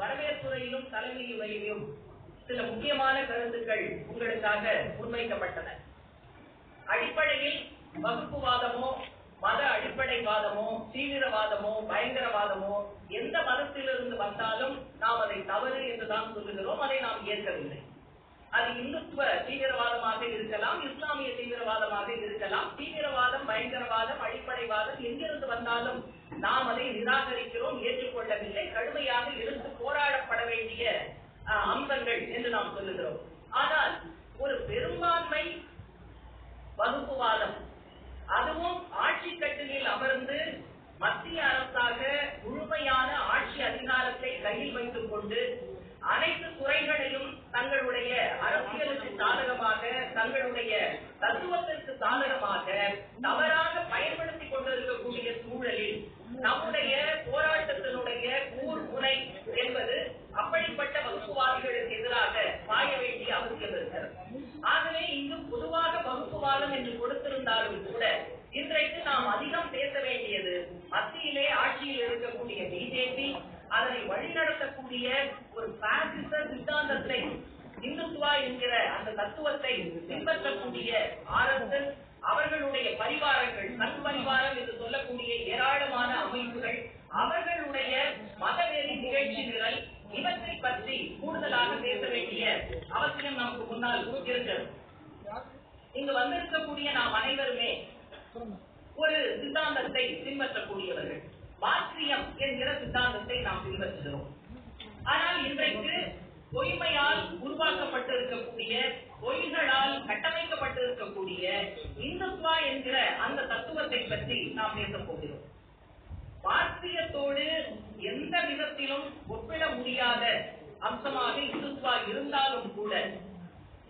வரவேற்புரையிலும் தலைமையுரையிலும் சில முக்கியமான கருத்துக்கள் உங்களுக்காக முன்வைக்கப்பட்டன. அடிப்படையில் வகுப்புவாதமோ மத அடிப்படைவாதமோ தீவிரவாதமோ பயங்கரவாதமோ எந்த மதத்திலிருந்து வந்தாலும் நாம் அதை தவறு என்றுதான் சொல்லுகிறோம் அதை நாம் ஏற்கவில்லை. அது இந்துத்துவ தீவிரவாதமாக இருக்கலாம் இஸ்லாமிய தீவிரவாதமாக இருக்கலாம். தீவிரவாதம் பயங்கரவாதம் அடிப்படைவாதம் எங்கிருந்து வந்தாலும் நாம் அதை நிராகரிக்கிறோம் ஏற்றுக்கொள்ளவில்லை. கடுமையாக எதிர்த்து போராடப்பட வேண்டிய அம்சங்கள் என்று நாம் சொல்லுகிறோம். ஆனால் ஒரு பெரும்பான்மை வகுப்புவாதம் அதுவும் ஆட்சி கட்டிலில் அமர்ந்து மத்திய அரசாக முழுமையான ஆட்சி அதிகாரத்தை கையில் வைத்துக் கொண்டு அனைத்து துறைகளையும் தங்களுடைய அரசியலுக்கு சாதகமாக தங்களுடைய தத்துவத்திற்கு சாதகமாக தவறாக பயன்படுத்திக் கொண்டது சூழலில் நம்முடைய போராட்டத்தினுடைய கூர் முனை என்பது அப்படிப்பட்ட வகுப்புவாதிகளுக்கு எதிராக பாய வேண்டிய அவசியம் இருக்கிறது ஆகவே இங்கு பொதுவாக வகுப்புவாதம் என்று கொடுத்திருந்தாலும் கூட இன்றைக்கு நாம் அதிகம் பேச வேண்டியது மத்தியிலே ஆட்சியில் இருக்கக்கூடிய பிஜேபி அதனை வழிநடத்தக்கூடிய ஒரு பாசிச சித்தாந்தத்தை இந்துத்துவா என்கிற அந்த தத்துவத்தை பின்பற்றக்கூடிய ஆர்எஸ்எஸ் அவர்களுடைய பரிவாரங்கள் நன் பரிவாரம் என்று சொல்லக்கூடிய ஏராளமான அமைப்புகள் அவர்களுடைய மதவெறி நிகழ்ச்சி நிரல் இவற்றை பற்றி கூடுதலாக பேச வேண்டிய அவசியம் நமக்கு முன்னால் இருக்கிறது இங்கு வந்திருக்கக்கூடிய நாம் அனைவருமே ஒரு சித்தாந்தத்தை பின்பற்றக்கூடியவர்கள். மாற்றியம் என்கிற சித்தாந்தத்தை நாம் பின்பற்றுகிறோம். ஆனால் இன்றைக்கு பொய்மையால் உருவாக்கப்பட்டிருக்கக்கூடிய பொய்களால் கட்டமைக்கப்பட்டிருக்கக்கூடிய இந்துத்வா என்கிற அந்த தத்துவத்தை பற்றி நாம் பேசப் போகிறோம். மாற்றியத்தோடு எந்த விதத்திலும் ஒப்பிட முடியாத அம்சமாக இந்துத்வா இருந்தாலும் கூட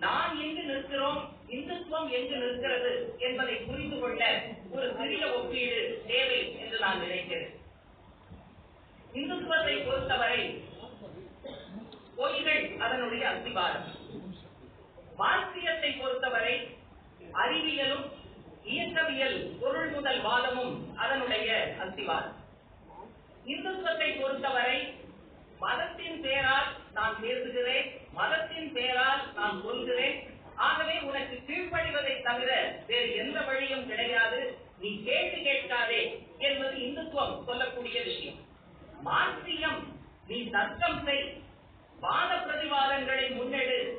நாம் எங்கு நிற்கிறோம் இந்துத்துவம் எங்கு நிற்கிறது என்பதை புரிந்து கொள்ள ஒரு சிறிய ஒப்பீடு தேவை என்று நான் நினைக்கிறேன். இந்துத்துவத்தை பொறுத்தவரை பொய்கள் அதனுடைய அஸ்திபாரம். மார்க்சியத்தை பொறுத்தவரை அறிவியலும் இயக்கவியல் பொருள் முதல் வாதமும் அதனுடைய அஸ்திவாரம் இந்துத்துவத்தை பொறுத்தவரை மதத்தின் பேரால் நான் பேசுகிறேன் மதத்தின் பேரால் நான் சொல்கிறேன் ஆகவே உனக்கு கீழ்ப்படிவதை தவிர வேறு எந்த வழியும் கிடையாது. நீ கேட்டு கேட்காதே என்பது இந்துத்துவம் சொல்லக்கூடிய விஷயம். மார்க்சியம் நீ தர்க்கம் செய். வாத பிரதிவாதங்களை முன்னெடு.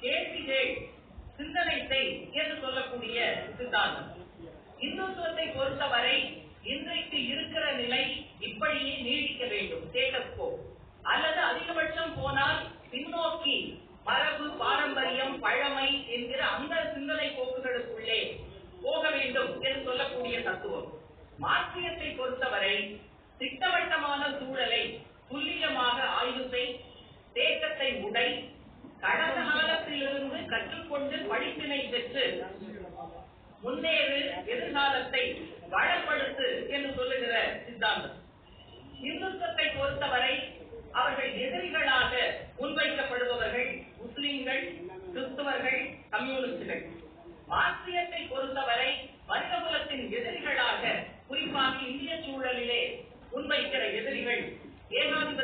கேட்டு கேள். சிந்தனை செய் என்று சொல்லக்கூடிய சித்தாந்தம். இந்துத்துவத்தை பொறுத்தவரை இன்றைக்கு இருக்கிற நிலை இப்படியே நீடிக்க வேண்டும். ஸ்டேட்டஸ் கோ அல்லது அதிகபட்சம் போனால் பின்னோக்கி மரபு பாரம்பரியம் பழமை என்கிற அந்த சிந்தனை போக்குகளுக்குள்ளே போக வேண்டும் என்று சொல்லக்கூடிய தத்துவம். மார்க்சியத்தை பொறுத்தவரை திட்டவட்டமான சூழலை துல்லியமாக ஆய்வு செய் தேக்கத்தை உடை கடந்த காலத்திலிருந்து கற்றுக்கொண்டு படிப்பினை பெற்று முன்னேறு எதிர்காலத்தை வளப்படுத்து என்று சொல்லுகிற சித்தாந்தம். இந்துத்துவத்தை பொறுத்தவரை அவர்கள் எதிரிகளாக முன்வைக்கப்படுபவர்கள் முஸ்லிம்கள் கிறிஸ்தவர்கள் கம்யூனிஸ்டுகள். மார்க்சியத்தை பொறுத்தவரை மனிதகுலத்தின் எதிரிகளாக குறிப்பாக இந்திய சூழலிலே முன்வைக்கிற எதிரிகள் ஏகாதி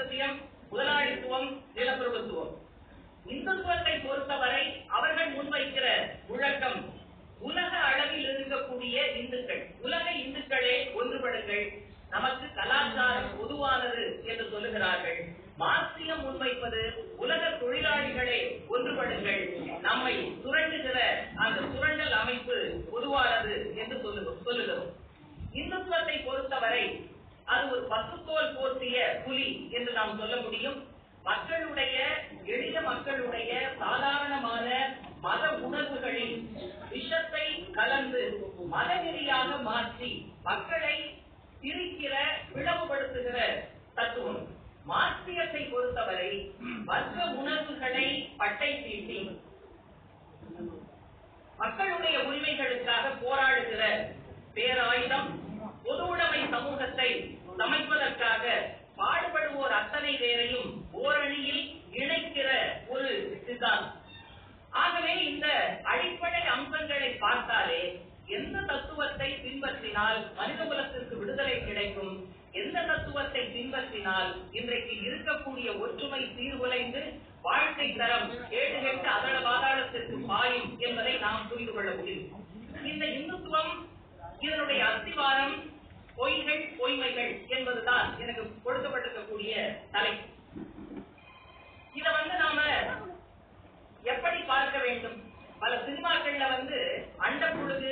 முதலாளித்துவம் நிலப்பிரபுத்துவம் இந்துத்துவத்தை பொறுத்தவரை அவர்கள் முன்வைக்கிற முழக்கம் உலக அளவில் இருக்கக்கூடிய இந்துக்கள் உலக இந்துக்களே ஒன்றுபடுங்கள் நமக்கு கலாச்சாரம் பொதுவானது என்று சொல்லுகிறார்கள் மார்க்சியம் முன்வைப்பது உலக தொழிலாளிகளே ஒன்றுபடுங்கள் நம்மை சுரண்டுகிற அந்த சுரண்டல் அமைப்பு பொதுவானது என்று சொல்லுகிறோம் சொல்லுகிறோம் இந்துத்துவத்தை பொறுத்தவரை அது ஒரு பசுத்தோல் போர்த்திய புலி என்று நாம் சொல்ல முடியும் மக்களுடைய எளிய மக்களுடைய சாதாரணமான மத உணர்வுகளில் விஷத்தை கலந்து மதவெறியாக மாற்றி மக்களை திரிக்கிற பிளவுபடுத்துகிற தத்துவம். மார்க்சியத்தை பொறுத்தவரை வர்க்க உணர்வுகளை பட்டை தீட்டி மக்களுடைய உரிமைகளுக்காக போராடுகிற பேராயுதம் பொது உடைமை சமூகத்தை சமைப்பதற்காக பாடுபடுவோர் அத்தனை பேரையும் ஓரணியில் இணைக்கிற ஒரு சித்தாந்தம் ஆகவே இந்த அடிப்படை அம்சங்களை பார்த்தாலே எந்த தத்துவத்தை பின்பற்றினால் மனித குலத்திற்கு விடுதலை கிடைக்கும் எந்த தத்துவத்தை பின்பற்றினால் காரணத்தினால் இன்றைக்கு இருக்கக்கூடிய ஒற்றுமை சீர்குலைந்து வாழ்க்கை தரம் ஏழு எட்டு அதள பாதாளத்திற்கு பாயும் என்பதை நாம் புரிந்து கொள்ள முடியும். இந்த இந்துத்துவம் இதனுடைய அஸ்திவாரம் பொய்கள் பொய்மைகள் என்பதுதான் எனக்கு கொடுக்கப்பட்டிருக்கக்கூடிய தலைப்பு இத வந்து நாம எப்படி பார்க்க வேண்டும்? பல சினிமாக்கள்ல வந்து அண்ட பொழுது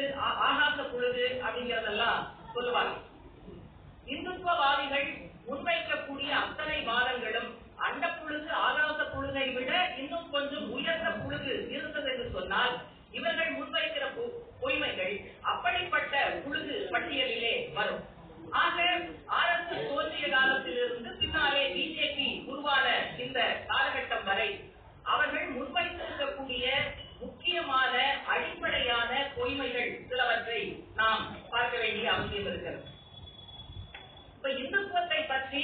ஆகாச பொழுது அப்படிங்கறதெல்லாம் சொல்லுவாங்க. இந்துத்துவவாதிகள் முன்வைக்கக்கூடிய அத்தனை வாதங்களும் அண்ட புழுகு ஆகாச புழுகை விட இன்னும் கொஞ்சம் உயர்ந்த புழுகு இருந்தது என்று சொன்னால் இவர்கள் முன்வைக்கிற பொ- பொய்மைகள் அப்படிப்பட்ட புழுகு பட்டியலிலே வரும் ஆக ஆர்எஸ்எஸ் தோன்றிய காலத்திலிருந்து பின்னாலே பிஜேபி உருவான இந்த காலகட்டம் வரை அவர்கள் முன்வைத்திருக்கக்கூடிய முக்கியமான அடிப்படையான பொய்மைகள் சிலவற்றை நாம் பார்க்க வேண்டிய அவசியம் இருக்கிறது இப்ப இந்துத்துவத்தை பற்றி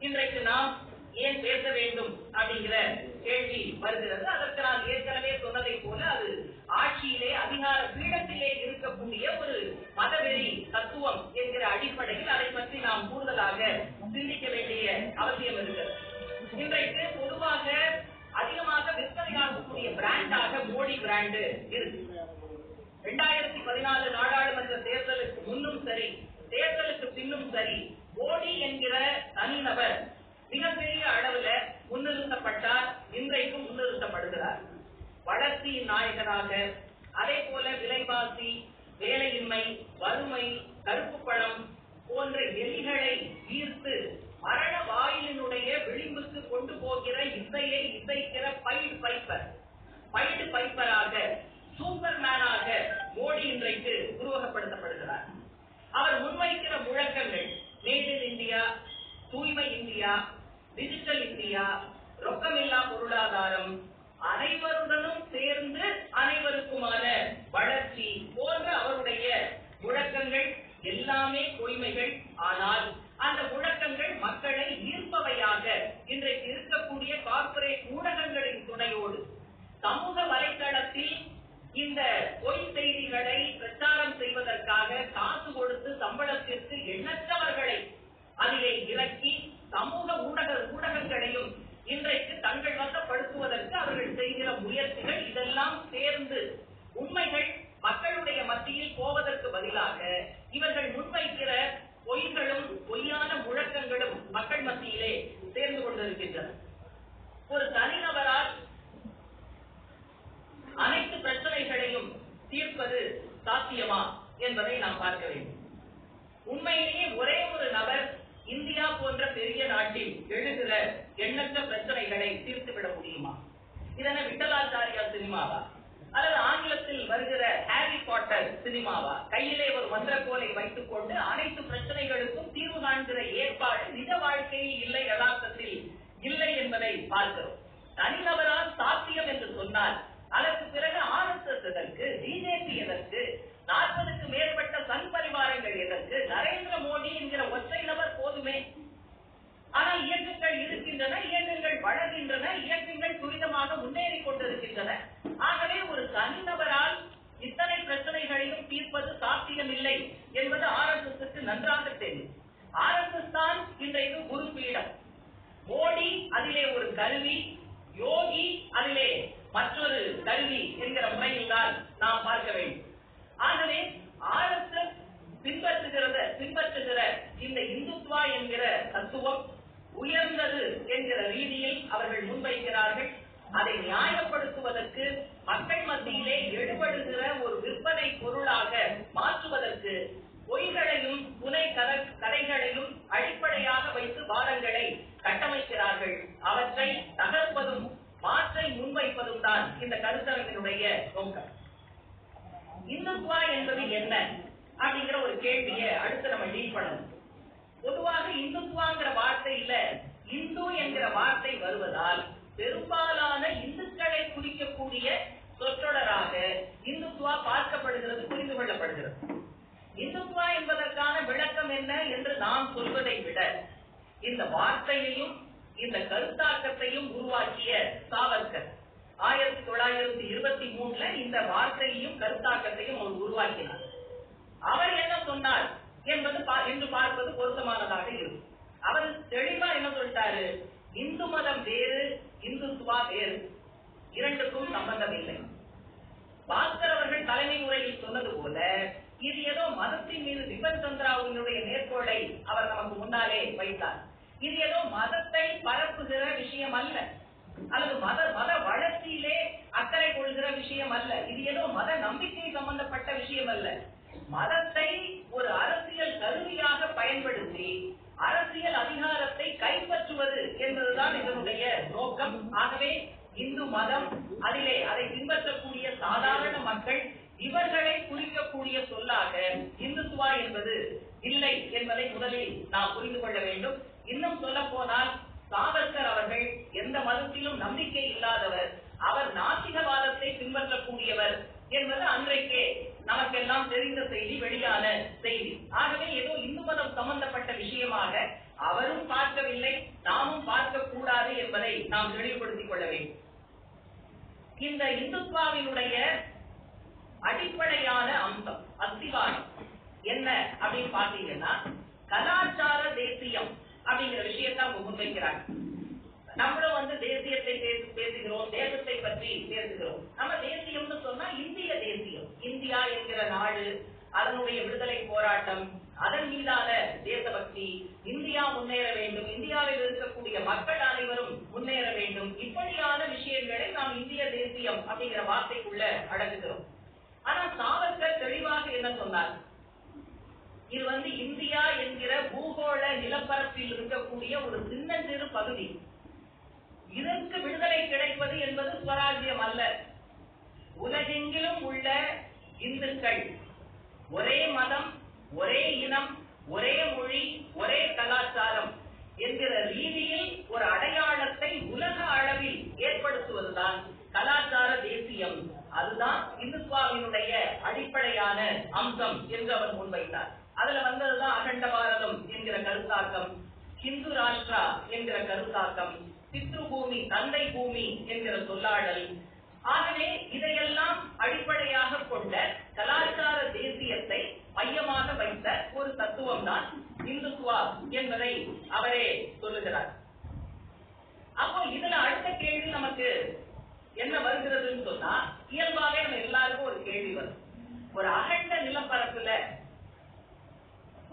இன்றைக்கு நாம் ஏன் பேச வேண்டும் அப்படிங்கிற கேள்வி வருகிறது அதற்கு நான் ஏற்கனவே சொன்னதை போல அது ஆட்சியிலே அதிகார பீடத்திலே இருக்கக்கூடிய ஒரு மதவெறி தத்துவம் என்கிற அடிப்படையில் அதை பற்றி நாம் கூடுதலாக சிந்திக்க வேண்டிய அவசியம் இருக்கிறது இன்றைக்கு பொதுவாக அதிகமாக விற்பனையாகக்கூடிய பிராண்டாக ஆண்டு இருக்கு இரண்டாயிரத்தி பதினாலு நாடாளுமன்ற தேர்தலுக்கு முன்னும் சரி தேர்தலுக்கு பின்னும் சரி மோடி என்கிற தனிநபர் மிகப்பெரிய அளவுல முன்னிறுத்தப்பட்டார் இன்றைக்கும் முன்னிறுத்தப்படுகிறார். வளர்ச்சி நாயகராக அதே போல விலைவாசி வேலையின்மை வறுமை கருப்பு பழம் போன்ற எலிகளை ஈர்த்து மரண வாயிலினுடைய விளிம்புக்கு கொண்டு போகிற இசையை இசைக்கிற பைட் பைப்பர். பைட்டு பைப்பராக சூப்பர்மேனாக மோடி இன்றைக்கு உருவகப்படுத்தப்படுகிறார். அவர் முன்வைக்கிற முழக்கங்கள் மேட் இன் இந்தியா தூய்மை இந்தியா டிஜிட்டல் இந்தியா ரொக்கமில்லா பொருளாதாரம் அனைவருடனும் சேர்ந்து அனைவருக்குமான வளர்ச்சி போன்ற அவருடைய முழக்கங்கள் எல்லாமே பொய்மைகள். ஆனால் அந்த முழக்கங்கள் மக்களை ஈர்ப்பவையாக இன்றைக்கு இருக்கக்கூடிய கார்ப்பரேட் ஊடகங்களின் துணையோடு சமூக வலைத்தளத்தில் இந்த பொய் செய்திகளை பிரச்சாரம் செய்வதற்காக காசு கொடுத்து சம்பளத்திற்கு எண்ணற்றவர்களை அதிலே இறக்கி சமூக ஊடக பொதுவா என்பது என்ன அப்படிங்கிற ஒரு கேள்வியை அடுத்து நம்ம டீல் பண்ணணும். பொதுவாக இந்துத்துவாங்கிற வார்த்தையில இந்து என்கிற வார்த்தை வருவதால் பெரும்பாலான இந்துக்களை குறிக்கக்கூடிய சொற்றொடராக இந்துத்துவா பார்க்கப்படுகிறது புரிந்து கொள்ளப்படுகிறது. இந்துத்துவா என்பதற்கான விளக்கம் என்ன என்று நாம் சொல்வதை விட இந்த வார்த்தையையும் இந்த கருத்தாக்கத்தையும் உருவாக்கிய சாவர்கர் ஆயிரத்தி தொள்ளாயிரத்தி இருபத்தி மூணுல இந்த வார்த்தையையும் கருத்தாக்கத்தையும் அவர் உருவாக்கினார். அவர் என்ன சொன்னார் என்பது பா- என்று பார்ப்பது பொருத்தமானதாக இருக்கும். அவர் தெளிவா என்ன சொல்லிட்டாரு? இந்து மதம் வேறு இந்துத்துவா வேறு. இரண்டுக்கும் சம்பந்தம் இல்லை. பாஸ்கர் அவர்கள் தலைமை உரையில் சொன்னது போல இது ஏதோ மதத்தின் மீது விபத் சந்திராவினுடைய மேற்கோளை அவர் நமக்கு முன்னாலே வைத்தார். இது ஏதோ மதத்தை பரப்புகிற விஷயம் அல்ல. அல்லது மத மத வளர்ச்சியிலே அக்கறை கொள்கிற விஷயம் அல்ல. இது ஏதோ மத நம்பிக்கை சம்பந்தப்பட்ட விஷயம் அல்ல. மதத்தை ஒரு அரசியல் கருவியாக பயன்படுத்தி அரசியல் அதிகாரத்தை கைப்பற்றுவது என்பதுதான் இதனுடைய நோக்கம். ஆகவே இந்து மதம் அதிலே அதை பின்பற்றக்கூடிய சாதாரண மக்கள் இவர்களை குறிக்கக்கூடிய சொல்லாக இந்துத்துவா என்பது இல்லை என்பதை முதலில் நாம் புரிந்து கொள்ள வேண்டும். இன்னும் சொல்ல போனால் சாவர்கர் அவர்கள் எந்த மதத்திலும் நம்பிக்கை இல்லாதவர் அவர் நாத்திகவாதத்தை பின்பற்றக்கூடியவர் என்பது அன்றைக்கே நமக்கெல்லாம் தெரிந்த செய்தி வெளியான செய்தி. ஆகவே ஏதோ இந்து மதம் சம்பந்தப்பட்ட விஷயமாக அவரும் பார்க்கவில்லை நாமும் பார்க்க கூடாது என்பதை நாம் தெளிவுபடுத்திக் கொள்ள வேண்டும். இந்த இந்துத்வாவினுடைய அடிப்படையான அம்சம் அஸ்திவாரம் என்ன அப்படின்னு பார்த்தீங்கன்னா கலாச்சார தேசியம். அப்படிங்கிற விஷயத்தை அவங்க முன்வைக்கிறாங்க நம்மளும் வந்து தேசியத்தை பேசு பேசுகிறோம் தேசத்தை பற்றி பேசுகிறோம். நம்ம தேசியம்னு சொன்னா இந்திய தேசியம். இந்தியா என்கிற நாடு அதனுடைய விடுதலை போராட்டம் அதன் மீதான தேசபக்தி. இந்தியா முன்னேற வேண்டும். இந்தியாவில் இருக்கக்கூடிய மக்கள் அனைவரும் முன்னேற வேண்டும். இப்படியான விஷயங்களை நாம் இந்திய தேசியம் அப்படிங்கிற வார்த்தைக்குள்ள அடங்குகிறோம் ஆனா சாவர்கர் தெளிவாக என்ன சொன்னார்? இது வந்து இந்தியா என்கிற பூகோள நிலப்பரப்பில் இருக்கக்கூடிய ஒரு சின்னஞ்சிறு பகுதி. இதற்கு விடுதலை கிடைப்பது என்பது சுவராஜ்யம் அல்ல. உலகெங்கிலும் உள்ள இந்துக்கள் ஒரே மதம் ஒரே இனம் ஒரே மொழி ஒரே கலாச்சாரம் என்கிற ரீதியில் ஒரு அடையாளத்தை உலக அளவில் ஏற்படுத்துவதுதான் கலாச்சார தேசியம். அதுதான் இந்துத்வாவினுடைய அடிப்படையான அம்சம் என்று அவர் முன்வைத்தார். அதுல வந்ததுதான் அகண்ட பாரதம் என்கிற கருத்தாக்கம் ஹிந்து ராஷ்டிரா என்கிற கருத்தாக்கம் பித்ரு பூமி தந்தை பூமி என்கிற சொல்லாடல். ஆகவே இதையெல்லாம் அடிப்படையாக கொண்ட கலாச்சார தேசியத்தை மையமாக வைத்த ஒரு தத்துவம் தான் இந்துத்துவா என்பதை அவரே சொல்லுகிறார். அப்போ இதுல அடுத்த கேள்வி நமக்கு என்ன வருகிறதுன்னு சொன்னா இயல்பாவே நம்ம எல்லாருக்கும் ஒரு கேள்வி வரும். ஒரு அகண்ட நிலப்பரப்புல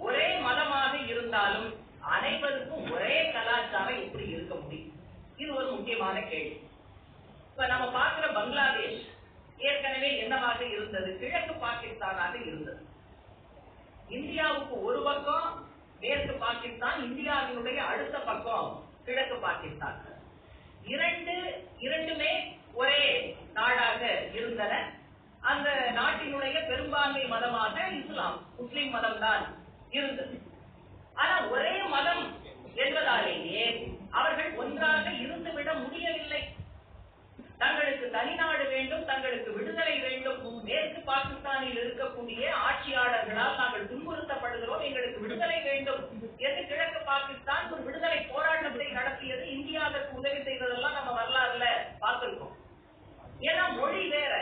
ஒரே மதமாக இருந்தாலும் அனைவருக்கும் ஒரே கலாச்சாரம் எப்படி இருக்க முடியும். இது ஒரு முக்கியமான கேள்வி. இப்ப நம்ம பார்க்கிற பங்களாதேஷ் ஏற்கனவே என்னவாக இருந்தது? கிழக்கு பாகிஸ்தானாக இருந்தது. இந்தியாவுக்கு ஒரு பக்கம் மேற்கு பாகிஸ்தான் இந்தியாவினுடைய அடுத்த பக்கம் கிழக்கு பாகிஸ்தான். இரண்டு இரண்டுமே ஒரே நாடாக இருந்தன. அந்த நாட்டினுடைய பெரும்பான்மை மதமாக இஸ்லாம். முஸ்லிம் மதம் தான் இருந்தது. ஆனால் ஒரே மதம் என்பதாலேயே அவர்கள் ஒன்றாக இருந்துவிட முடியவில்லை. தங்களுக்கு தனிநாடு வேண்டும் தங்களுக்கு விடுதலை வேண்டும். மேற்கு பாகிஸ்தானில் இருக்கக்கூடிய ஆட்சியாளர்களால் நாங்கள் துன்புறுத்தப்படுகிறோம். எங்களுக்கு விடுதலை வேண்டும். என்று கிழக்கு பாகிஸ்தான் ஒரு விடுதலை போராட்டத்தை நடத்தியது. இந்தியாவிற்கு உதவி செய்ததெல்லாம் நம்ம வரலாறுல பார்த்திருக்கோம். ஏன்னா மொழி வேற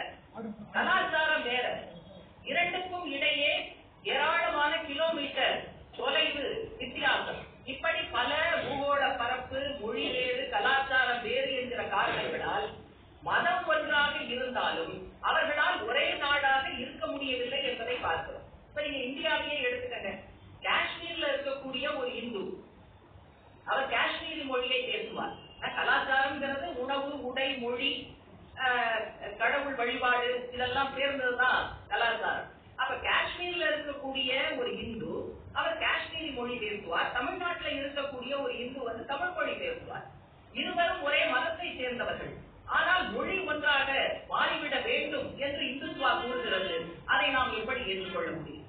கலாச்சாரம் வேற. இரண்டுக்கும் இடையே ஏராளமான கிலோமீட்டர் தொலைவு வித்தியாசம். இப்படி பல பூகோள பரப்பு மொழி வேறு கலாச்சாரம் வேறு என்கிற காரணங்களால் மதம் ஒன்றாக இருந்தாலும் அவர்களால் ஒரே நாடாக இருக்க முடியவில்லை என்பதை பார்க்கிறோம். இப்ப நீங்க இந்தியாவையே எடுத்துக்கங்க. காஷ்மீர்ல இருக்கக்கூடிய ஒரு இந்து அவர் காஷ்மீரி மொழியை பேசுவார். ஆனா கலாச்சாரம்ங்கிறது உணவு உடை மொழி ஆஹ், கடவுள் வழிபாடு இதெல்லாம் சேர்ந்ததுதான் கலாச்சாரம். காஷ்மீர்ல இருக்கக்கூடிய ஒரு இந்து அவர் காஷ்மீரி மொழி பேசுவார். தமிழ்நாட்டுல இருக்கக்கூடிய ஒரு இந்து வந்து தமிழ் மொழி பேசுவார். இருவரும் ஒரே மதத்தை சேர்ந்தவர்கள். ஆனால் மொழி ஒன்றாக மாறிவிட வேண்டும் என்று இந்துத்துவா கூறுகிறது. அதை நாம் எப்படி ஏற்றுக்கொள்ள முடியும்?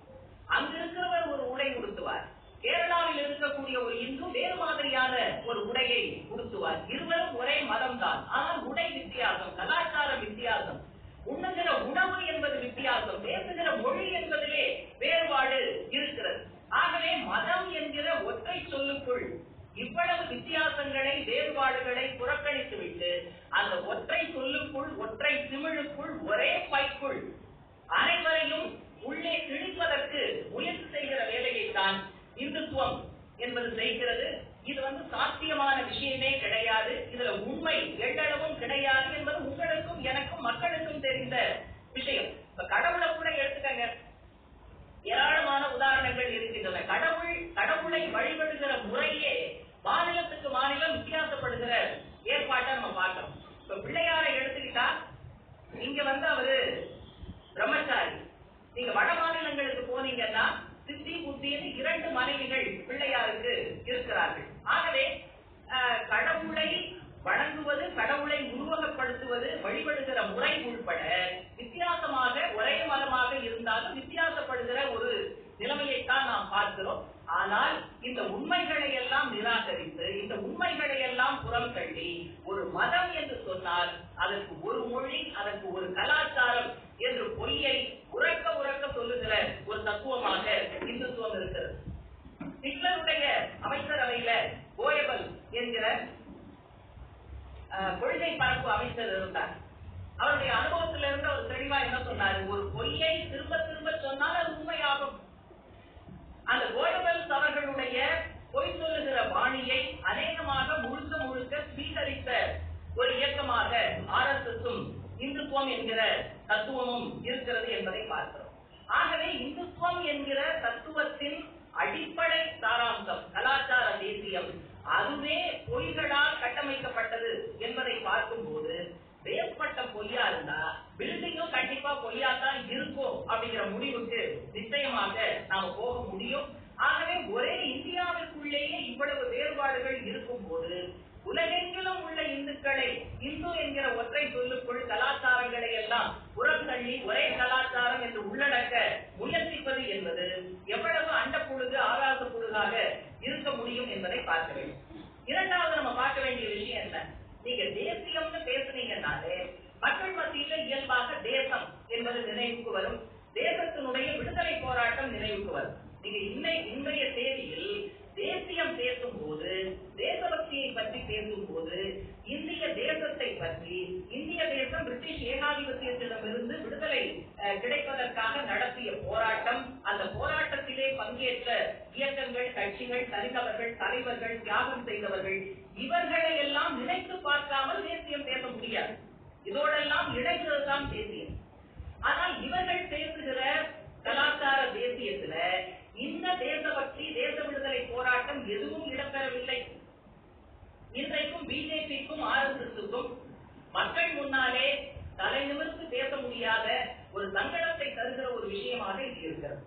அங்கு இருக்கிறவர் ஒரு உடை உடுத்துவார். கேரளாவில் இருக்கக்கூடிய ஒரு இந்து வேறு மாதிரியான ஒரு உடையை உடுத்துவார். இருவரும் ஒரே மதம் தான் ஆனால் உடை வித்தியாசம் கலாச்சார வித்தியாசம் உண்ணுகிற உணவு என்பது வித்தியாசம் பேசுகிற மொழி என்பதிலே வேறுபாடு இருக்கிறது. ஆகவே மதம் என்கிற ஒற்றை சொல்லுக்குள் இவ்வளவு வித்தியாசங்களை வேறுபாடுகளை புறக்கணித்துவிட்டு அந்த ஒற்றை சொல்லுக்குள் ஒற்றை திமிழுக்குள் ஒரே பைக்குள் அனைவரையும் உள்ளே திணிப்பதற்கு முயற்சி செய்கிற வேலையைத்தான் இந்துத்துவம் என்பது செய்கிறது. இது வந்து சாத்தியமான விஷயமே கிடையாது இதுல உண்மை எள்ளளவும் கிடையாது என்பது உங்களுக்கும் எனக்கும் மக்களுக்கும் தெரிந்த விஷயம் இப்ப கடவுளை கூட எடுத்துக்கங்க. ஏராளமான உதாரணங்கள் இருக்கின்றன. கடவுள் கடவுளை வழிபடுகிற முறையே மாநிலத்துக்கு மாநிலம் வித்தியாசப்படுகிற ஏற்பாட்டை நம்ம பார்க்கிறோம் இப்ப பிள்ளையாரை எடுத்துக்கிட்டா இங்க வந்து அவரு பிரம்மச்சாரி. நீங்க வட மாநிலங்களுக்கு போனீங்கன்னா சித்தி புத்தின்னு இரண்டு மனைவிகள் பிள்ளையாருக்கு இருக்கிறார்கள். ஆகவே கடவுளை வணங்குவது கடவுளை உருவகப்படுத்துவது வழிபடுகிற முறை உள்பட வித்தியாசமாக ஒரே மதமாக இருந்தாலும் வித்தியாசப்படுகிற ஒரு நிலைமையைத்தான் நாம் பார்க்கிறோம். ஆனால் இந்த உண்மைகளை எல்லாம் நிராகரித்து இந்த உண்மைகளை எல்லாம் புறம் தள்ளி ஒரு மதம் என்று சொன்னால் அதற்கு ஒரு மொழி அதற்கு ஒரு கலாச்சாரம் என்று பொய்யை உறக்க உறக்க சொல்லுகிற ஒரு தத்துவமாக இந்துத்துவம் இருக்கிறது. ஹிட்லருடைய அமைச்சரவையில கோயபல் என்கிற கொள்கை பரப்பு அமைச்சர் இருந்தார். அவருடைய அனுபவத்திலிருந்து இருந்து அவர் தெளிவா என்ன சொன்னாரு? ஒரு பொய்யை திரும்ப திரும்ப சொன்னால் அது உண்மையாகும். அந்த கோயபல்ஸ் அவர்களுடைய பொய் சொல்லுகிற பாணியை அநேகமாக முழுக்க முழுக்க ஸ்வீகரித்த ஒரு இயக்கமாக ஆர் எஸ் எஸும் இந்துத்துவம் என்கிற தத்துவமும் இருக்கிறது என்பதை பார்க்கிறோம். ஆகவே இந்துத்துவம் என்கிற தத்துவத்தின் அடிப்படை சாராம்சம் கலாச்சார தேசியம் அதுவே பொய்களால் கட்டமைக்கப்பட்டது என்பதை பார்க்கும்போது வேறுபட்ட பொய்யா இருந்தா பில்டிங்கும் கண்டிப்பா பொய்யா தான் இருக்கும் அப்படிங்கிற முடிவுக்கு நிச்சயமாக நாம போக முடியும். ஆகவே ஒரே இந்தியாவிற்குள்ளேயே இவ்வளவு வேறுபாடுகள் இருக்கும்போது உலகெங்கிலும் உள்ள இந்துக்களை இந்து என்கிற ஒற்றை சொல்லுக்குள் கலாச்சாரங்களை எல்லாம் புறந்தள்ளி ஒரே கலாச்சாரம் என்று உள்ளடக்க முயற்சிப்பது என்பது எவ்வளவு அண்டப்புழுகு ஆகாச புழுகாக இருக்க முடியும் என்பதை பார்க்க வேண்டும் இரண்டாவது நம்ம பார்க்க வேண்டிய விஷயம் என்ன நீங்க தேசியம்னு பேசுனீங்கன்னாலே மக்கள் மத்தியில இயல்பாக தேசம் என்பது நினைவுக்கு வரும் தேசத்தினுடைய விடுதலை போராட்டம் நினைவுக்கு வரும் நீங்க இன்னை இன்றைய தேதியில் தேசியம் பேசும் போது தேசபக்தியை பற்றி பேசும் போது இந்திய தேசத்தை பற்றி இந்திய தேசம் பிரிட்டிஷ் ஏகாதிபத்தியத்திடமிருந்து விடுதலை கிடைப்பதற்காக நடத்திய போராட்டம். அந்த போராட்டத்திலே பங்கேற்ற இயக்கங்கள் கட்சிகள் தனிநபர்கள் தலைவர்கள் தியாகம் செய்தவர்கள் இவர்களை எல்லாம் நினைத்து பார்க்காமல் தேசியம் பேச முடியாது. இதோடெல்லாம் இணைந்ததுதான் தேசியம். ஆனால் இவர்கள் பேசுகிற கலாச்சார தேசியத்துல இந்த தேசபக்தி தேச விடுதலை போராட்டம் எதுவும் இடம்பெறவில்லை. இன்றைக்கும் பிஜேபிக்கும் ஆர்எஸ்எஸ்க்கும் மக்கள் முன்னாலே தலைநிமிர்ந்து பேச முடியாத ஒரு சங்கடத்தை தருகிற ஒரு விஷயமாக இது இருக்கிறது.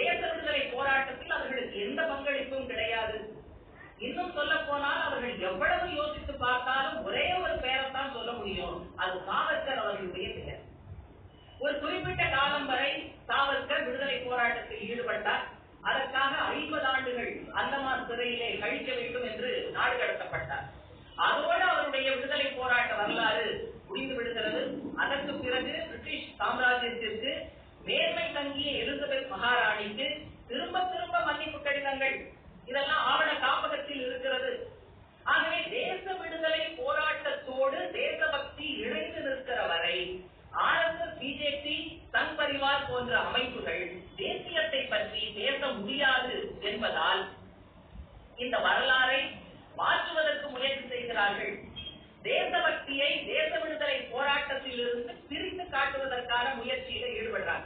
தேச விடுதலை போராட்டத்தில் அவர்களுக்கு எந்த பங்களிப்பும் கிடையாது. இன்னும் சொல்ல போனால் அவர்கள் எவ்வளவு யோசித்து பார்த்தாலும் ஒரே ஒரு பெயரைத்தான் சொல்ல முடியும். அது சாவர்கர் அவர்களுடைய ஒரு குறிப்பிட்ட காலம் வரை சாவர்கர் விடுதலை போராட்டத்தில் ஈடுபட்டார். அதற்காக ஐம்பது ஆண்டுகள் அந்தமான் சிறையிலே கழிக்க வேண்டும் என்று நாடு கடத்தப்பட்டார். அதோடு அவருடைய விடுதலை போராட்ட வரலாறு முடிந்து விடுகிறது. அதற்கு பிறகு பிரிட்டிஷ் சாம்ராஜ்யத்திற்கு மேன்மை தங்கிய எலிசபெத் மகாராணிக்கு திரும்ப திரும்ப மன்னிப்பு கடிதங்கள். இதெல்லாம் ஆவண காப்பகத்தில் இருக்கிறது. ஆகவே தேச விடுதலை போராட்டத்தோடு தேசபக்தி இணைந்து நிற்கிற வரை ஆர்எஸ்எஸ் பிஜேபி சங் பரிவார் போன்ற அமைப்புகள் தேசியத்தை பற்றி பேச முடியாது என்பதால் இந்த வரலாறை மாற்றுவதற்கு முயற்சி செய்கிறார்கள். தேசபக்தியை தேச விடுதலை போராட்டத்தில் இருந்து பிரித்து காட்டுவதற்கான முயற்சியில ஈடுபடுறார்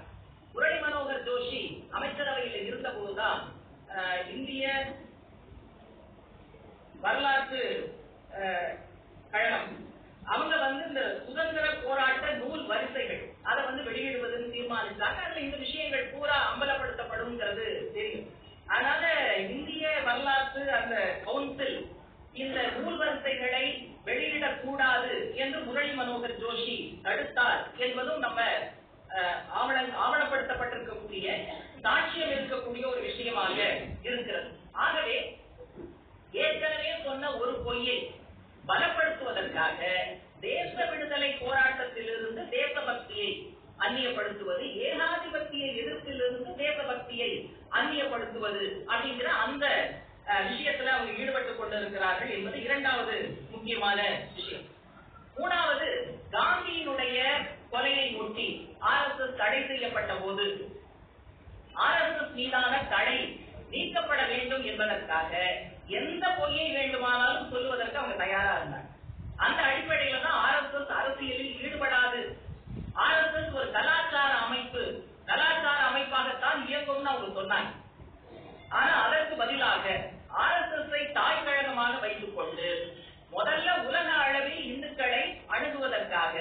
முரளி மனோகர் ஜோஷி அமைச்சரவையில் இருந்தபோதுதான் இந்திய வரலாற்று கழகம் அவங்க வந்து இந்த சுதந்திர போராட்ட நூல் வரிசைகள் அதை வந்து வெளியிடுவதுன்னு தீர்மானிச்சாங்க. அதுல இந்த விஷயங்கள் பூரா அம்பலப்படுத்தப்படும்ங்கிறது தெரியும். அதனால இந்திய வரலாற்று அந்த கவுன்சில் இந்த நூல் வரிசைகளை வெளியிடக்கூடாது என்று முரளி மனோகர் ஜோஷி தடுத்தார் என்பதும் நம்ம அஹ், ஆவண ஆவணப்படுத்தப்பட்டிருக்கக்கூடிய சாட்சியம் இருக்கக்கூடிய ஒரு விஷயமாக இருக்கிறது. ஆகவே ஏற்கனவே சொன்ன ஒரு பொய்யை பலப்படுத்துவதற்காக தேச விடுதலை போராட்டத்திலிருந்து தேசபக்தியை அந்நியப்படுத்துவது ஏகாதிபத்திய எதிர்ப்பிலிருந்து தேசபக்தியை அந்நியப்படுத்துவது அப்படிங்கிற அந்த அஹ், விஷயத்துல அவங்க ஈடுபட்டுக் கொண்டிருக்கிறார்கள் என்பது இரண்டாவது முக்கியமான விஷயம். மூணாவது காந்தியினுடைய கொலையை ஒட்டி ஆர்எஸ்எஸ் தடை செய்யப்பட்ட போது ஆர்எஸ்எஸ் மீதான தடை நீக்கப்பட வேண்டும் என்பதற்காக எந்த பொய்யை வேண்டுமானாலும் சொல்லுவதற்கு அவங்க தயாரா இருந்தாங்க. அந்த அடிப்படையில தான் ஆர்எஸ்எஸ் அரசியலில் ஈடுபடாது. ஆர்எஸ்எஸ் ஒரு கலாச்சார அமைப்பு. கலாச்சார அமைப்பாகத்தான் இயங்கும்னு அவங்க சொன்னாங்க. ஆனா அதற்கு பதிலாக ஆர்எஸ்எஸ் தாய் கழகமாக வைத்துக் கொண்டு முதல்ல உலக அளவில் இந்துக்களை அணுகுவதற்காக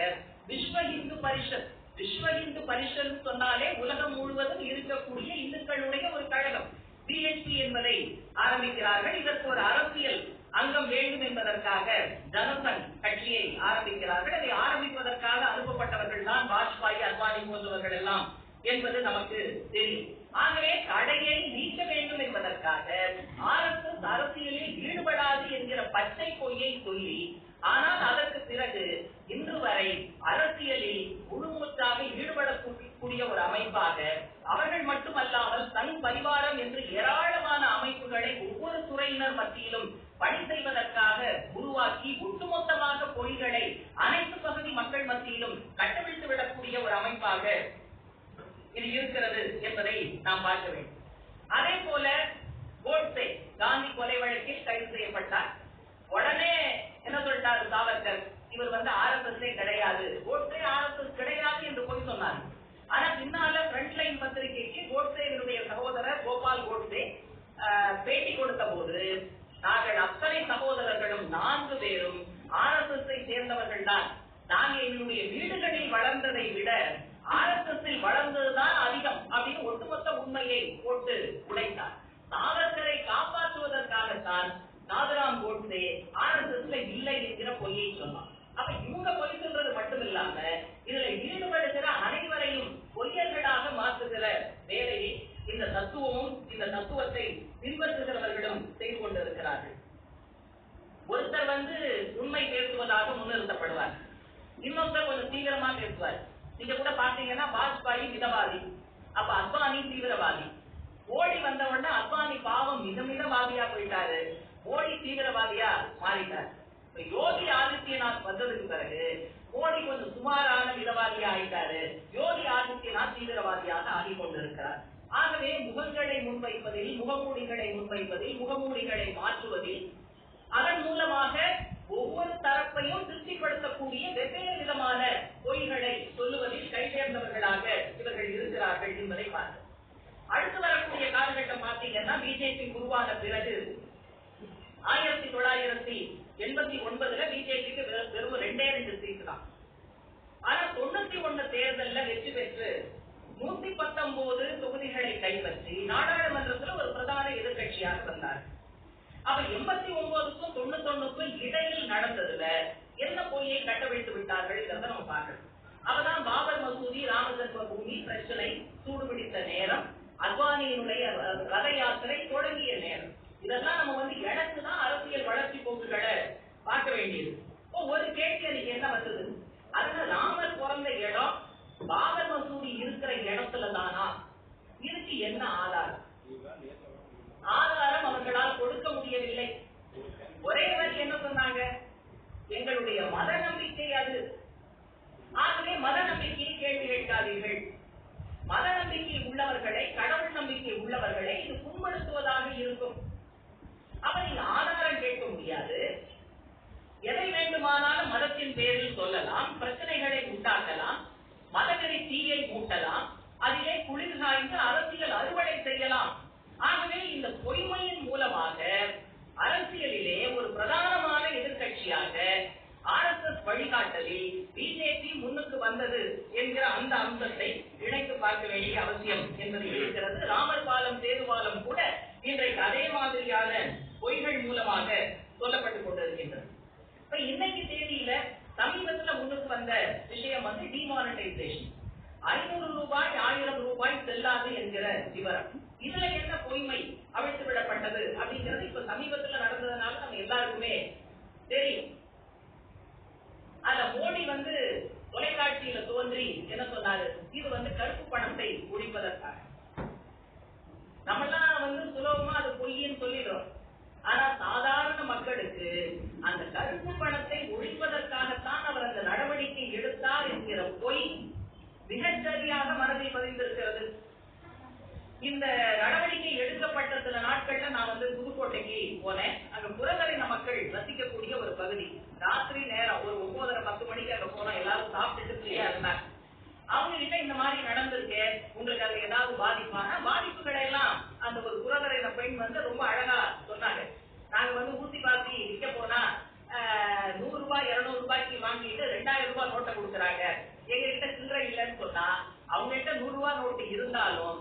விஸ்வ இந்து பரிஷத் விஸ்வ இந்து பரிஷத் சொன்னாலே உலகம் முழுவதும் இருக்கக்கூடிய இந்துக்களுடைய ஒரு கழகம். பிஎஸ்பி என்பதை ஆரம்பிக்கிறார்கள். இதற்கு ஒரு அரசியல் அங்கம் வேண்டும் என்பதற்காக ஜனசங் கட்சியை ஆரம்பிக்கிறார்கள். அதை ஆரம்பிப்பதற்காக அனுப்பப்பட்டவர்கள் தான் வாஜ்பாய் அத்வானி போன்றவர்கள் எல்லாம் என்பது நமக்கு தெரியும். ஆகவே தடையை நீக்க வேண்டும் என்பதற்காக ஆர்எஸ்எஸ் அரசியலில் ஈடுபடாது என்கிற பச்சை பொய்யை சொல்லி ஆனால் அதற்கு பிறகு இன்று வரை அரசியலில் முழுமுற்றாக ஈடுபடக்கூடிய ஒரு அமைப்பாக அவர்கள் மட்டுமல்லாமல் தன் பரிவாரம் என்று ஏராளமான அமைப்புகளை ஒவ்வொரு துறையினர் மத்தியிலும் பணி செய்வதற்காக உருவாக்கி ஒட்டுமொத்தமாக பொய்களை அனைத்து பகுதி மக்கள் மத்தியிலும் கட்டவிழ்த்து விடக்கூடிய ஒரு அமைப்பாக இது இருக்கிறது என்பதை நாம் பார்க்க வேண்டும். அதே போல கோட்ஸே காந்தி கொலை வழக்கில் கைது செய்யப்பட்டார். உடனே என்ன சொல்லிட்டார் சாவர்கர்? இவர் வந்து ஆர்எஸ்எஸ் கிடையாது. கோட்ஸே ஆர்எஸ்எஸ் கிடையாது என்று போய் சொன்னார். ஆனா பின்னால ஃப்ரண்ட் லைன் பத்திரிகைக்கு கோட்சேவினுடைய சகோதரர் கோபால் கோட்சே பேட்டி கொடுத்த போது நாங்கள் அத்தனை சகோதரர்களும் நான்கு பேரும் ஆர்எஸ்எஸ் சேர்ந்தவர்கள் தான் நாங்கள் எங்களுடைய வீடுகளில் வளர்ந்ததை விட ஆர்எஸ்எஸ் வளர்ந்ததுதான் அதிகம் அப்படின்னு ஒட்டுமொத்த உண்மையை போட்டு உடைத்தார். சாவர்கரை காப்பாற்றுவதற்காகத்தான் நாதராம் கோட்சே ஆர்எஸ்எஸ்ல இல்லை என்கிற பொய்யை சொன்னார். அப்ப இவங்க பொய் சொல்றது மட்டும் இல்லாம இதுல ஈடுபடுகிற அனைத்து பொய்யர்களாக மாற்றுகிற வேலையை இந்த தத்துவமும் இந்த தத்துவத்தை பின்பற்றுகிறவர்களும் செய்து கொண்டிருக்கிறார்கள். ஒருத்தர் வந்து உண்மை பேசுவதாக முன்னிறுத்தப்படுவார். இன்னொருத்தர் கொஞ்சம் தீவிரமா பேசுவார். நீங்க கூட பாத்தீங்கன்னா வாஜ்பாயி மிதவாதி அப்ப அத்வானி தீவிரவாதி. மோடி வந்த உடனே அத்வானி பாவம் மிக மிதவாதியா போயிட்டாரு. மோடி தீவிரவாதியா மாறிட்டார். யோகி ஆதித்யநாத் வந்ததுக்கு பிறகு மோடி கொஞ்சம் சுமாரான மிதவாதியா ஆயிட்டாரு. யோகி ஆதித்யநாத் தீவிரவாதியாக ஆகி கொண்டிருக்கிறார் ஆகவே முகங்களை முன்வைப்பதில் முகமூடிகளை முன்வைப்பதில் முகமூடிகளை மாற்றுவதில் அதன் மூலமாக ஒவ்வொரு தரப்பையும் திருப்திப்படுத்தக்கூடிய வெவ்வேறு விதமான பொய்களை சொல்லுவதில் கை சேர்ந்தவர்களாக இவர்கள் இருக்கிறார்கள் என்பதை பார்க்கிறோம் அடுத்து வரக்கூடிய காலகட்டம் பார்த்தீங்கன்னா பிஜேபி உருவான பிறகு ஆயிரத்தி தொள்ளாயிரத்தி எண்பத்தி ஒன்பதுல பிஜேபிக்கு வெறும் ரெண்டே ரெண்டு சீட்டு தான் ஆனா தொண்ணூத்தி ஒண்ணு தேர்தல்ல வெற்றி பெற்று நூத்தி பத்தொன்பது தொகுதிகளை கைப்பற்றி நாடாளுமன்றத்துல ஒரு பிரதான எதிர்க்கட்சியாக வந்தார் அப்ப எண்பத்தி ஒன்பதுக்கும் தொண்ணூத்தொன்னுக்கும் இடையில் நடந்ததுல என்ன பொய்யை கட்டவிழ்த்து விட்டார்கள் இதை நம்ம பார்க்கணும். அப்பதான் பாபர் மசூதி ராமஜன்ம பூமி பிரச்சனை சூடுபிடித்த நேரம் அத்வானியினுடைய ரத யாத்திரை தொடங்கிய நேரம். இதெல்லாம் நம்ம வந்து எனக்கு தான் அரசியல் வளர்ச்சி போக்குகளை பார்க்க வேண்டியது. ஒரு கேள்வி எனக்கு என்ன வந்தது? அதுல ராமர் பிறந்த இடம் பாபர் மசூதி இருக்கிற இடத்துல தானா? இதுக்கு என்ன ஆதாரம்? ஆதாரம் அவர்களால் கொடுக்க முடியவில்லை ஒரே வரி என்ன சொன்னாங்க எங்களுடைய மத நம்பிக்கை அது. ஆகவே மத நம்பிக்கையை கேள்வி கேட்காதீர்கள். மத நம்பிக்கை உள்ளவர்களை கடவுள் நம்பிக்கை உள்ளவர்களை இது புண்படுத்துவதாக இருக்கும். அப்ப நீங்க ஆதாரம் கேட்க முடியாது. எதை வேண்டுமானாலும் மதத்தின் பேரில் சொல்லலாம் பிரச்சனைகளை உண்டாக்கலாம் மதவெறி தீயை மூட்டலாம் அதிலே குளிர் சாய்ந்து அரசியல் அறுவடை செய்யலாம். ஆகவே இந்த பொய்மையின் மூலமாக அரசியலிலே ஒரு பிரதானமான எதிர்க்கட்சியாக ஆர்எஸ்எஸ் வழிகாட்டலில் பிஜேபி முன்னுக்கு வந்தது என்கிற அந்த அம்சத்தை இணைத்து பார்க்க வேண்டிய அவசியம் என்பது இருக்கிறது. ராமர் பாலம் சேது கூட இன்றைக்கு அதே மாதிரியான பொய்கள் மூலமாக சொல்லப்பட்டுக் கொண்டிருக்கின்றது. இப்ப இன்னைக்கு தேதியில சமீபத்துல முன்னுக்கு வந்த விஷயம் வந்து டிமானிட்டைசேஷன் ஐநூறு ரூபாய் ஆயிரம் ரூபாய் செல்லாது என்கிற விவரம். இதுல என்ன பொய்மை அவிழ்த்து விடப்பட்டது அப்படிங்கிறது இப்ப சமீபத்துல நடந்ததுனால நம்ம எல்லாருக்குமே தெரியும். அதுல மோடி வந்து தொலைக்காட்சியில தோன்றி என்ன சொன்னாரு? இது வந்து கருப்பு பணத்தை ஒழிப்பதற்காக நம்மெல்லாம் வந்து சுலபமா அது பொய்ன்னு சொல்லிடுறோம். ஆனா சாதாரண மக்களுக்கு அந்த கருப்பு பணத்தை ஒழிப்பதற்காகத்தான் அவர் அந்த நடவடிக்கை எடுத்தார் என்கிற பொய் மிகச்சரியாக மனதில் பதிந்திருக்கிறது. இந்த நடவடிக்கை எடுக்கப்பட்ட சில நாட்கள்ல நான் வந்து புதுக்கோட்டைக்கு போனேன். அங்க புறநகரின மக்கள் வசிக்கக்கூடிய ஒரு பகுதி. ராத்திரி நேரம் ஒரு ஒன்பதரை பத்து மணிக்கு அங்க போனோம் எல்லாரும் சாப்பிட்டுட்டு ஃப்ரீயா இருந்தாங்க. அவங்க கிட்ட இந்த மாதிரி நடந்திருக்கு உங்களுக்கு அதுல ஏதாவது பாதிப்பான பாதிப்புகளை எல்லாம் அந்த ஒரு புறநகரின பெண் வந்து ரொம்ப அழகா சொன்னாங்க. நாங்க வந்து ஊசி பாசி விற்க போனா நூறு ரூபாய் இருநூறு ரூபாய்க்கு வாங்கிட்டு ரெண்டாயிரம் ரூபாய் நோட்டை கொடுக்குறாங்க. எங்க கிட்ட சில்லறை இல்லைன்னு சொன்னா அவங்க கிட்ட நூறு ரூபாய் நோட்டு இருந்தாலும்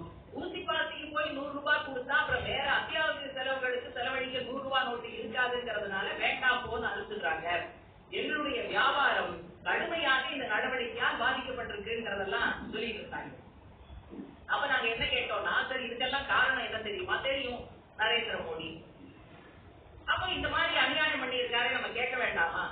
ஊசி போய் நூறு ரூபாய் கொடுத்தா அப்புறம் வேற அத்தியாவசிய செலவுகளுக்கு செலவழிக்க நூறு ரூபாய் நோட்டு இருக்காதுங்கிறதுனால வேண்டாம் போன்னு அழுத்துறாங்க. எங்களுடைய வியாபாரம் கடுமையாக இந்த நடவடிக்கையால் பாதிக்கப்பட்டிருக்குங்கிறதெல்லாம் சொல்லிட்டு இருந்தாங்க அப்ப நாங்க என்ன கேட்டோம்னா சரி இதுக்கெல்லாம் காரணம் என்ன தெரியுமா? தெரியும் நரேந்திர மோடி. அப்ப இந்த மாதிரி அநியாயம் பண்ணியிருக்காரு நம்ம கேட்க வேண்டாமா?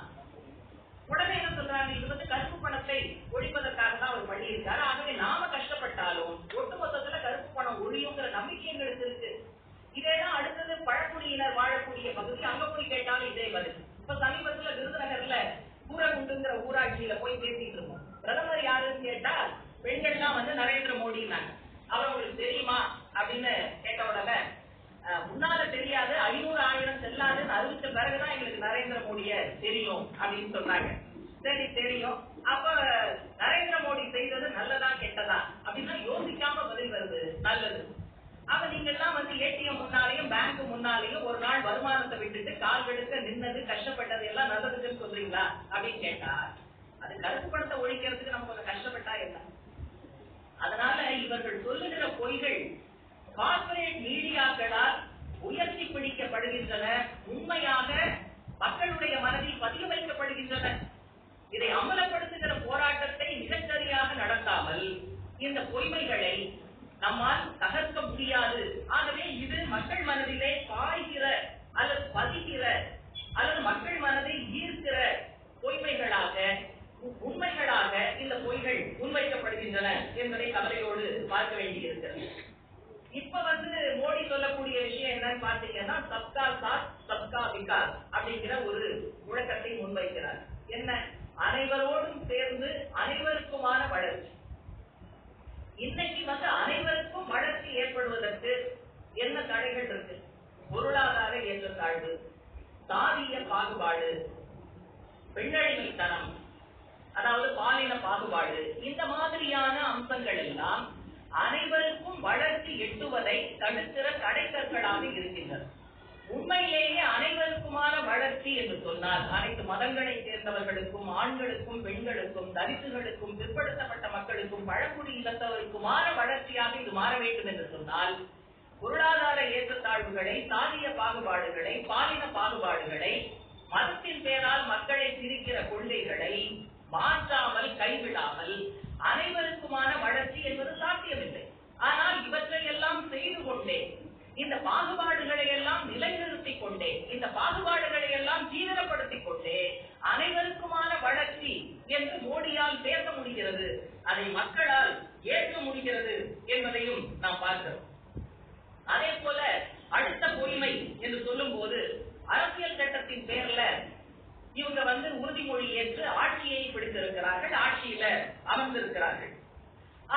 உடனே என்ன சொல்றாங்க? இது வந்து கருப்பு பணத்தை ஒழிப்பதற்காக தான் அவர் பண்ணியிருக்காரு ஆகவே நாம கஷ்டப்பட்டாலும் ஒட்டுமொத்தத்துல கருப்பு பணம் ஒழியுங்கிற நம்பிக்கை எங்களுக்கு இருக்கு. இதேதான் அடுத்தது பழங்குடியினர் வாழக்கூடிய பகுதி. அங்க போய் கேட்டாலும் இதே பதில். இப்ப சமீபத்துல விருதுநகர்ல கூரகுண்டுங்கிற ஊராட்சியில போய் பேசிட்டு இருக்கோம். பிரதமர் யாருன்னு கேட்டா பெண்கள்லாம் வந்து நரேந்திர மோடினாங்க அவர் உங்களுக்கு தெரியுமா? அப்படின்னு கேட்ட உடனே முன்னால தெரியாது ஐநூறு ஆயிரம் செல்லாதுன்னு அறிவிச்ச பிறகுதான் எங்களுக்கு நரேந்திர மோடிய தெரியும் அப்படின்னு சொன்னாங்க. சரி தெரியும். அப்ப நரேந்திர மோடி செய்தது நல்லதா கெட்டதா? அப்படின்னா யோசிக்காம பதில் வருது. நல்லது. அப்ப நீங்க எல்லாம் வந்து ஏடிஎம் முன்னாலேயும் பேங்க் முன்னாலேயும் ஒரு நாள் வருமானத்தை விட்டுட்டு கால் எடுக்க நின்னது கஷ்டப்பட்டது எல்லாம் நல்லதுன்னு சொல்றீங்களா? அப்படின்னு கேட்டா அது கருப்பு பணத்தை ஒழிக்கிறதுக்கு நம்ம கொஞ்சம் கஷ்டப்பட்டா என்ன? அதனால இவர்கள் சொல்லுகிற பொய்கள் கார்பரேட் மீடியாக்களால் உயர்த்தி பிடிக்கப்படுகின்றன. உண்மையாக மக்களுடைய மனதில் பதிய வைக்கப்படுகின்றன. இதை அமலப்படுத்துகிற போராட்டத்தை மிகச்சரியாக நடத்தாமல் இந்த பொய்மைகளை நம்மால் தகர்க்க முடியாது. ஆகவே இது மக்கள் மனதிலே பாய்கிற அல்லது பதிகிற அல்லது மக்கள் மனதை ஈர்க்கிற பொய்மைகளாக உண்மைகளாக இந்த பொய்கள் முன்வைக்கப்படுகின்றன என்பதை கவலையோடு பார்க்க வேண்டியிருக்கிறது. இப்ப வந்து மோடி சொல்லக்கூடிய விஷயம் என்னன்னு பாத்தீங்கன்னா சப்கா சாத் சப்கா விகாஸ் அப்படிங்கிற ஒரு முழக்கத்தை முன்வைக்கிறார். என்ன? அனைவரோடும் சேர்ந்து அனைவருக்குமான வளர்ச்சி. இன்னைக்கு வந்து அனைவருக்கும் வளர்ச்சி ஏற்படுவதற்கு என்ன தடைகள் இருக்கு? பொருளாதார ஏற்றத்தாழ்வு தாதிய பாகுபாடு பெண்ணடிமைத்தனம் அதாவது பாலின பாகுபாடு இந்த மாதிரியான அம்சங்கள் எல்லாம் அனைவருக்கும் வளர்ச்சி எட்டுவதை தடுக்கிற தடைக்கற்களாக இருக்கின்றன உண்மையிலேயே அனைவருக்குமான வளர்ச்சி என்று சொன்னால் அனைத்து மதங்களை சேர்ந்தவர்களுக்கும் ஆண்களுக்கும் பெண்களுக்கும் தலித்துகளுக்கும் பிற்படுத்தப்பட்ட மக்களுக்கும் பழங்குடி இனத்தவருக்குமான வளர்ச்சியாக இது மாற வேண்டும் என்று சொன்னால் பொருளாதார ஏற்றத்தாழ்வுகளை சாதிய பாகுபாடுகளை பாலின பாகுபாடுகளை மதத்தின் பெயரால் மக்களை பிரிக்கிற கொள்கைகளை மாற்றாமல் கைவிடாமல் அனைவருக்குமான வளர்ச்சி என்பது சாத்தியமில்லை. ஆனால் இவற்றை எல்லாம் செய்து கொண்டே இந்த பாகுபாடுகளை எல்லாம் நிலைநிறுத்திக் கொண்டே இந்த பாகுபாடுகளை எல்லாம் தீவிரப்படுத்திக் கொண்டே அனைவருக்குமான வளர்ச்சி என்று மோடியால் பேச முடிகிறது. அதை மக்களால் ஏற்க முடிகிறது என்பதையும் நாம் பார்க்கிறோம். அதே போல அடுத்த பொய்மை என்று சொல்லும் போது அரசியல் சட்டத்தின் பேர்ல இவங்க வந்து உறுதிமொழி ஏற்று ஆட்சியை பிடித்திருக்கிறார்கள் ஆட்சியில அமர்ந்திருக்கிறார்கள்.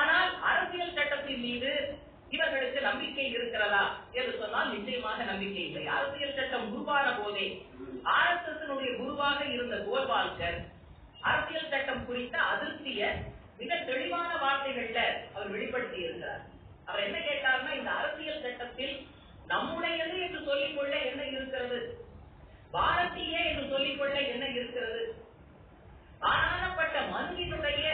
ஆனால் அரசியல் சட்டத்தின் மீது இவர்களுக்கு நம்பிக்கை இருக்கிறதா என்று சொன்னால் நிச்சயமாக நம்பிக்கை இல்லை. அரசியல் சட்டம் உருவான போதே ஆர் எஸ் எஸ் குருவாக இருந்த கோல்வால்கர் அரசியல் சட்டம் குறித்த அதிருப்திய மிக தெளிவான வார்த்தைகள்ல அவர் வெளிப்படுத்தி இருக்கிறார். அவர் என்ன கேட்டார்னா இந்த அரசியல் சட்டத்தில் நம்முடையது என்று சொல்லிக்கொள்ள என்ன இருக்கிறது? பாரதிய என்று சொல்லிக்கொள்ள என்ன இருக்கிறது? ஆனானப்பட்ட மனுவினுடைய